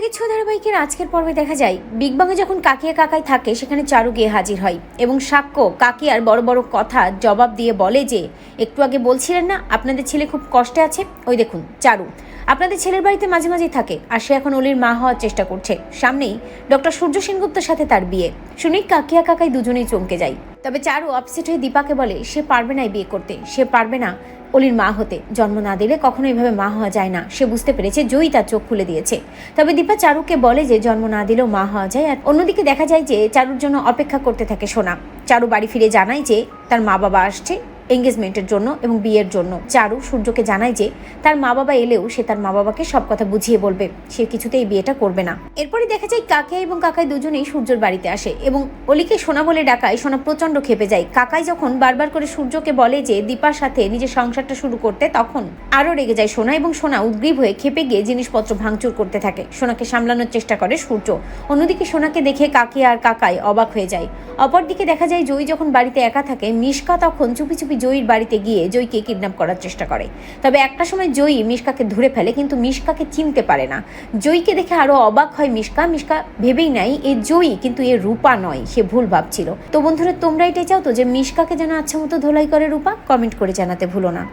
বৈরাগী ছ ধারাবাহিকের আজকের পর্বে দেখা যায়, বিগ বাংয়ে যখন কাকিয়া কাকাই থাকে, সেখানে চারু গিয়ে হাজির হয় এবং সাক্ষ্য কাকিয়ার বড় বড় কথা জবাব দিয়ে বলে যে, একটু আগে বলছিলেন না, আপনাদের ছেলে খুব কষ্টে আছে? ওই দেখুন, চারু, আপনাদের ছেলের বাড়িতে মাঝে মাঝেই থাকে, আর সে এখন অলির মা হওয়ার চেষ্টা করছে। সামনেই ডক্টর সূর্য সেনগুপ্তের সাথে তার বিয়ে। শুনেই কাকিয়া কাকাই দুজনেই চমকে যায়। তবে চারু আপসেট হয়ে দীপাকে বলে, সে পারবে না বিয়ে করতে, সে পারবে না অলির মা হতে। জন্ম না দিলে কখনো এভাবে মা হওয়া যায় না। সে বুঝতে পেরেছে জয়ী তার চোখ খুলে দিয়েছে। তবে দীপা চারুকে বলে যে, জন্ম না দিলেও মা হওয়া যায়। আর অন্যদিকে দেখা যায় যে, চারুর জন্য অপেক্ষা করতে থাকে সোনা। চারু বাড়ি ফিরে জানায় যে, তার মা বাবা আসছে। এঙ্গেজমেন্টের জন্য এবং বিয়ের জন্য। চারু সূর্যকে জানায় যে, তার মা বাবা এলেও সে তার মা বাবাকে সব কথা বুঝিয়ে বলবে। সে কিছুতেই বিয়েটা করবে না। এরপরে দেখা যায় কাকিয়া এবং কাকাই দুজনেই সূর্যর বাড়িতে আসে এবং অলিকে সোনা বলে ডাকায় সোনা প্রচণ্ড খেপে যায়। কাকাই যখন বারবার করে সূর্যকে বলে যে, দীপার সাথে নিজের সংসারটা শুরু করতে, তখন আরও রেগে যায় সোনা এবং সোনা উদ্গ্রীব হয়ে খেপে গিয়ে জিনিসপত্র ভাঙচুর করতে থাকে। সোনাকে সামলানোর চেষ্টা করে সূর্য। অন্যদিকে সোনাকে দেখে কাকিয়া আর কাকাই অবাক হয়ে যায়। অপরদিকে দেখা যায় জয়ী যখন বাড়িতে একা থাকে, মিশকা তখন চুপি চুপি জয়ীর বাড়িতে গিয়ে জয়ীকে কিডন্যাপ করার চেষ্টা করে। তবে একটা সময় জয়ী মিশকাকে ধরে ফেলে, কিন্তু মিশকাকে চিনতে পারে না। জয়ীকে দেখে আরও অবাক হয় মিশকা। মিশকা ভেবেই নাই এ জয়ী কিন্তু এ রূপা নয়, সে ভুল ভাবছিল। তো বন্ধুরা, তোমরা এটাই চাও তো যে মিশকাকে যেন আচ্ছা মতো ধোলাই করে রূপা? কমেন্ট করে জানাতে ভুলো না।